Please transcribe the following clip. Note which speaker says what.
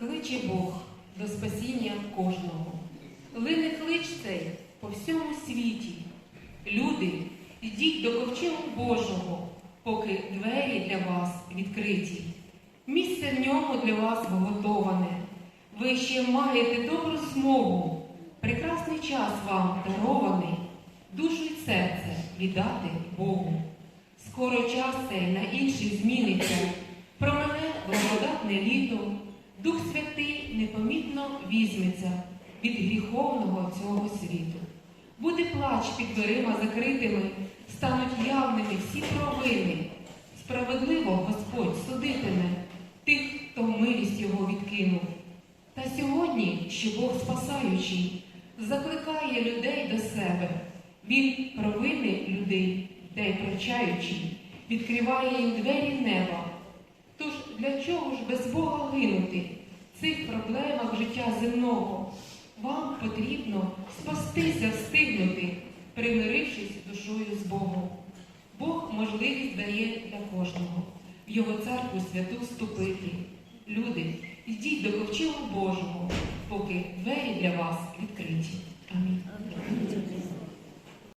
Speaker 1: кличе Бог до спасіння кожного. Лине клич цей по всьому світі. Люди, йдіть до ковчегу Божого, поки двері для вас відкриті. Місце в ньому для вас вготоване. Ви ще маєте добру змогу. Прекрасний час вам дарований, душу й серце віддати Богу. Скоро час цей на інший зміниться, про мене благодатне літо, Дух Святий непомітно візьметься від гріховного цього світу. Буде плач під дверима закритими, стануть явними всі провини. Справедливо Господь судитиме тих, хто милість його відкинув. Та сьогодні, що Бог спасаючий, закликає людей до себе. Він провини людей, та й прощаючий, відкриває їм двері неба. Тож для чого ж без Бога гинути в цих проблемах життя земного? Вам потрібно спастися, встигнути, примирившись душою з Богом. Бог можливість дає для кожного в Його церкву святу вступити. Люди, йдіть до ковчегу Божого, поки двері для вас відкриті.